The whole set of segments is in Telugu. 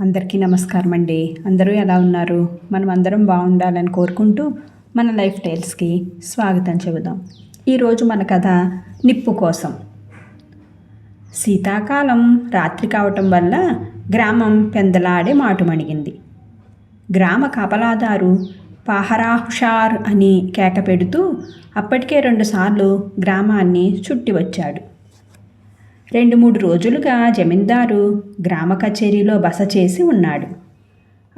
అందరికీ నమస్కారం అండి. అందరూ ఎలా ఉన్నారు? మనం అందరం బాగుండాలని కోరుకుంటూ మన లైఫ్ టైల్స్కి స్వాగతం చెబుదాం. ఈరోజు మన కథ నిప్పు కోసం. శీతాకాలం రాత్రి కావటం వల్ల గ్రామం పెందలాడే మాటుమణిగింది గ్రామ కాపలాదారు పాహరాహుషార్ అని కేక పెడుతూ అప్పటికే రెండుసార్లు గ్రామాన్ని చుట్టి వచ్చాడు. రెండు మూడు రోజులుగా జమీందారు గ్రామ కచేరీలో బస చేసి ఉన్నాడు.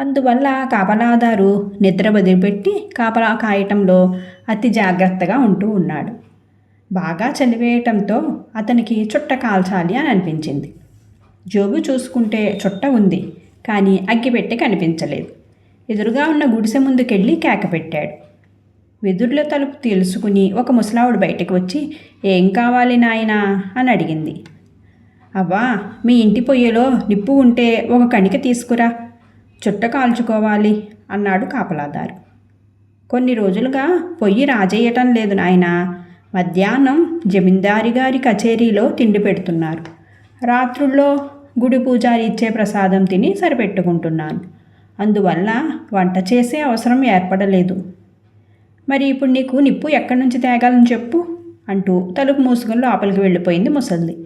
అందువల్ల కాపలాదారు నిద్ర వదిలిపెట్టి కాపలా కాయటంలో అతి జాగ్రత్తగా ఉంటూ ఉన్నాడు. బాగా చలివేయటంతో అతనికి చుట్ట కాల్చాలి అని అనిపించింది. జోబు చూసుకుంటే చుట్ట ఉంది కానీ అగ్గిపెట్టి కనిపించలేదు. ఎదురుగా ఉన్న గుడిసె ముందుకెళ్ళి కేకపెట్టాడు వెదుర్ల తలుపు తెలుసుకుని ఒక ముసలావుడు బయటకు వచ్చి ఏం కావాలి నాయనా? అని అడిగింది. అవ్వా మీ ఇంటి పొయ్యిలో నిప్పు ఉంటే ఒక కణిక తీసుకురా. చుట్ట కాల్చుకోవాలి అన్నాడు కాపలాదారు. కొన్ని రోజులుగా పొయ్యి రాజేయటం లేదు నాయన. మధ్యాహ్నం జమీందారి గారి కచేరీలో తిండి పెడుతున్నారు. రాత్రుల్లో గుడి పూజారి ఇచ్చే ప్రసాదం తిని సరిపెట్టుకుంటున్నాను. అందువల్ల వంట చేసే అవసరం ఏర్పడలేదు. మరి ఇప్పుడు నీకు నిప్పు ఎక్కడి నుంచి తేగాలని చెప్పు అంటూ తలుపు మూసుకుని లోపలికి వెళ్ళిపోయింది ముసల్ది.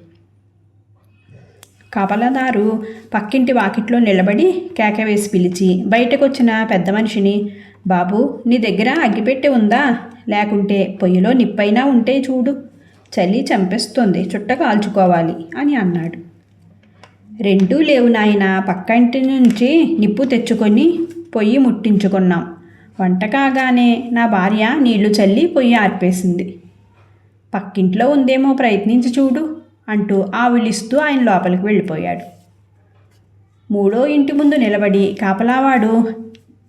కబలదారు పక్కింటి వాకిట్లో నిలబడి కేక వేసి పిలిచి బయటకు వచ్చిన పెద్ద మనిషిని బాబు నీ దగ్గర అగ్గిపెట్టె ఉందా? లేకుంటే పొయ్యిలో నిప్పైనా ఉంటే చూడు. చలి చంపేస్తుంది చుట్ట కాల్చుకోవాలి అని అన్నాడు. రెండూ లేవు నాయన పక్కంటి నుంచి నిప్పు తెచ్చుకొని పొయ్యి ముట్టించుకున్నాం. వంట కాగానే నా భార్య నీళ్ళు చల్లి పొయ్యి ఆర్పేసింది. పక్కింట్లో ఉందేమో ప్రయత్నించి చూడు. అంటూ ఆవులిస్తూ ఆయన లోపలికి వెళ్ళిపోయాడు. మూడో ఇంటి ముందు నిలబడి కాపలావాడు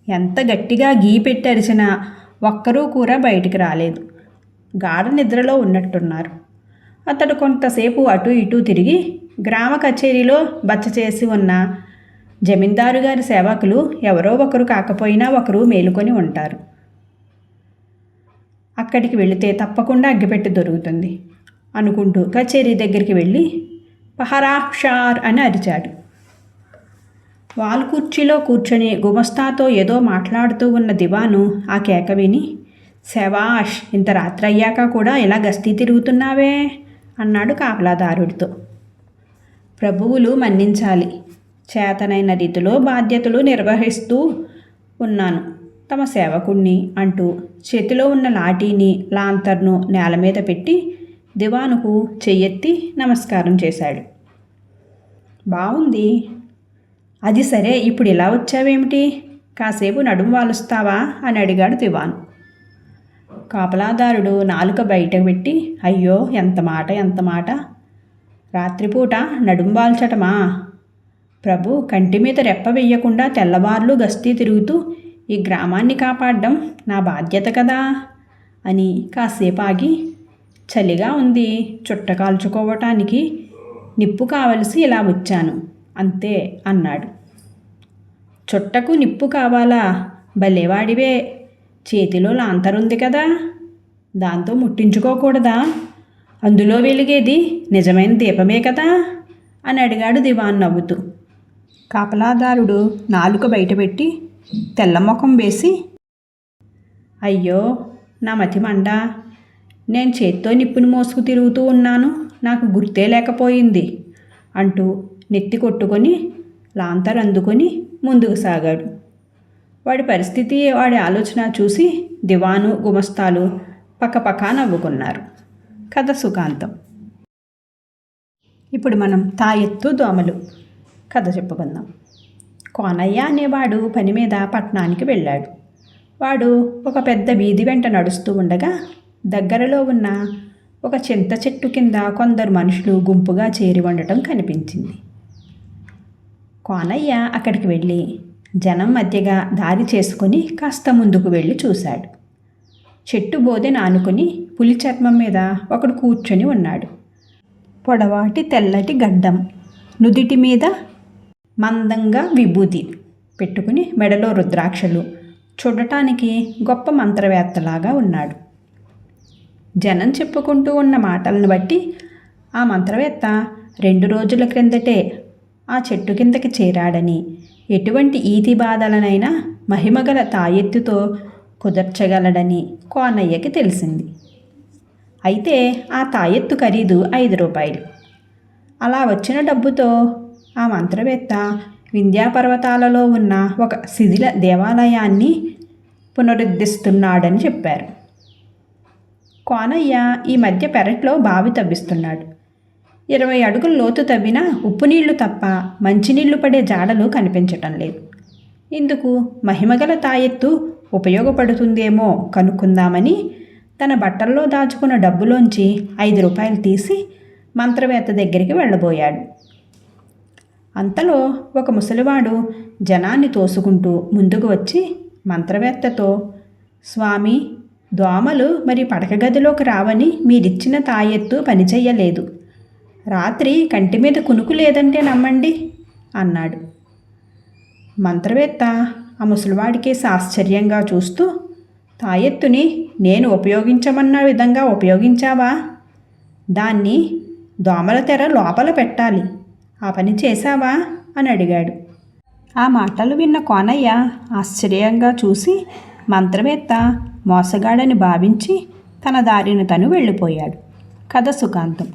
ఎంత గట్టిగా గీ పెట్టి అరిచినా ఒక్కరూ కూడా బయటికి రాలేదు. గాఢ నిద్రలో ఉన్నట్టున్నారు. అతడు కొంతసేపు అటు ఇటు తిరిగి గ్రామ కచేరీలో బచ్చ చేసి ఉన్న జమీందారు గారి సేవకులు ఎవరో ఒకరు కాకపోయినా ఒకరు మేలుకొని ఉంటారు. అక్కడికి వెళితే తప్పకుండా అగ్గిపెట్టి దొరుకుతుంది. అనుకుంటూ కచేరీ దగ్గరికి వెళ్ళి పహరాక్షార్ అని అరిచాడు. వాల్ కుర్చీలో కూర్చొని గుమస్తాతో ఏదో మాట్లాడుతూ ఉన్న దివాను ఆ కేక విని శవాష్ ఇంత రాత్రి అయ్యాక కూడా ఇలా గస్తీ తిరుగుతున్నావే? అన్నాడు కాపలాదారుడితో. ప్రభువులు మన్నించాలి. చేతనైన రీతిలో బాధ్యతలు నిర్వహిస్తూ ఉన్నాను. తమ సేవకుణ్ణి అంటూ చేతిలో ఉన్న లాఠీని లాంతర్ను నేల మీద పెట్టి దివానుకు చెయ్యెత్తి నమస్కారం చేశాడు. బాగుంది అది సరే ఇప్పుడు ఇలా వచ్చావేమిటి? కాసేపు నడుము వాలుస్తావా? అని అడిగాడు దివాను. కాపలాదారుడు నాలుక బయటకు పెట్టి అయ్యో ఎంత మాట ఎంత మాట? రాత్రిపూట నడుము వాల్చటమా? ప్రభు కంటి మీద రెప్ప వెయ్యకుండా తెల్లవార్లు గస్తీ తిరుగుతూ ఈ గ్రామాన్ని కాపాడడం నా బాధ్యత కదా? అని కాసేపు ఆగి చలిగా ఉంది. చుట్ట కాల్చుకోవటానికి నిప్పు కావలసి ఇలా వచ్చాను. అంతే అన్నాడు. చుట్టకు నిప్పు కావాలా? భలేవాడివే చేతిలో లాంతరుంది కదా. దాంతో ముట్టించుకోకూడదా? అందులో వెలిగేది నిజమైన దీపమే కదా? అని అడిగాడు దివాన్ నవ్వుతూ. కాపలాదారుడు నాలుక బయటపెట్టి తెల్లముఖం వేసి అయ్యో నా మతిమంట నేను చేత్తో నిప్పుని మోసుకు తిరుగుతూ ఉన్నాను. నాకు గుర్తే లేకపోయింది అంటూ నెత్తి కొట్టుకొని లాంతర్ అందుకొని ముందుకు సాగాడు. వాడి పరిస్థితి వాడి ఆలోచన చూసి దివాను గుమస్తాలు పక్కపక్క నవ్వుకున్నారు. కథ సుఖాంతం. ఇప్పుడు మనం తాయెత్తు దోమలు. కథ చెప్పుకుందాం. కోనయ్య అనేవాడు పని మీద పట్టణానికి వెళ్ళాడు. వాడు ఒక పెద్ద వీధి వెంట నడుస్తూ ఉండగా దగ్గరలో ఉన్న ఒక చింత చెట్టు కింద కొందరు మనుషులు గుంపుగా చేరి ఉండటం కనిపించింది. కోనయ్య అక్కడికి వెళ్ళి జనం మధ్యగా దారి చేసుకుని కాస్త ముందుకు వెళ్ళి చూశాడు. చెట్టు బోదె నానుకుని పులి చర్మం మీద ఒకడు కూర్చొని ఉన్నాడు. పొడవాటి తెల్లటి గడ్డం నుదిటి మీద మందంగా విభూతి పెట్టుకుని మెడలో రుద్రాక్షలు చూడటానికి గొప్ప మంత్రవేత్తలాగా ఉన్నాడు. జనం చెప్పుకుంటూ ఉన్న మాటలను బట్టి ఆ మంత్రవేత్త రెండు రోజుల క్రిందటే ఆ చెట్టు కిందకి చేరాడని. ఎటువంటి ఈతి బాధలనైనా మహిమగల తాయెత్తుతో కుదర్చగలడని కోనయ్యకి తెలిసింది. అయితే ఆ తాయెత్తు ఖరీదు ఐదు రూపాయలు. అలా వచ్చిన డబ్బుతో ఆ మంత్రవేత్త వింధ్యాపర్వతాలలో ఉన్న ఒక శిథిల దేవాలయాన్ని పునరుద్ధరిస్తున్నాడని చెప్పారు. కోనయ్య ఈ మధ్య పెరట్లో బావి తవ్విస్తున్నాడు. ఇరవై అడుగుల లోతు తవ్వినా ఉప్పు నీళ్ళు తప్ప మంచినీళ్ళు పడే జాడలు కనిపించటం లేదు. ఇందుకు మహిమగల తాయెత్తు ఉపయోగపడుతుందేమో కనుక్కుందామని తన బట్టల్లో దాచుకున్న డబ్బులోంచి ఐదు రూపాయలు తీసి మంత్రవేత్త దగ్గరికి వెళ్ళబోయాడు. అంతలో ఒక ముసలివాడు జనాన్ని తోసుకుంటూ ముందుకు వచ్చి మంత్రవేత్తతో స్వామి దోమలు మరి పడక గదిలోకి రావని మీరిచ్చిన తాయెత్తు పనిచెయ్యలేదు. రాత్రి కంటి మీద కునుకు లేదంటే నమ్మండి? అన్నాడు. మంత్రవేత్త ఆ ముసలివాడికి ఆశ్చర్యంగా చూస్తూ తాయెత్తుని నేను ఉపయోగించమన్న విధంగా ఉపయోగించావా? దాన్ని దోమల తెర లోపల పెట్టాలి. ఆ పని చేశావా? అని అడిగాడు. ఆ మాటలు విన్న కోనయ్య ఆశ్చర్యంగా చూసి మంత్రవేత్త మోసగాడని భావించి తన దారిన తను వెళ్ళిపోయాడు. కథ సుఖాంతం.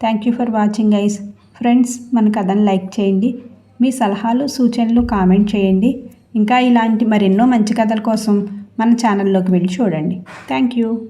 Thank you for watching ice friends మన కథను లైక్ చేయండి. మీ సలహాలు సూచనలు కామెంట్ చేయండి. ఇంకా ఇలాంటి మరెన్నో మంచి కథల కోసం మన ఛానల్లోకి వెళ్ళి చూడండి. Thank you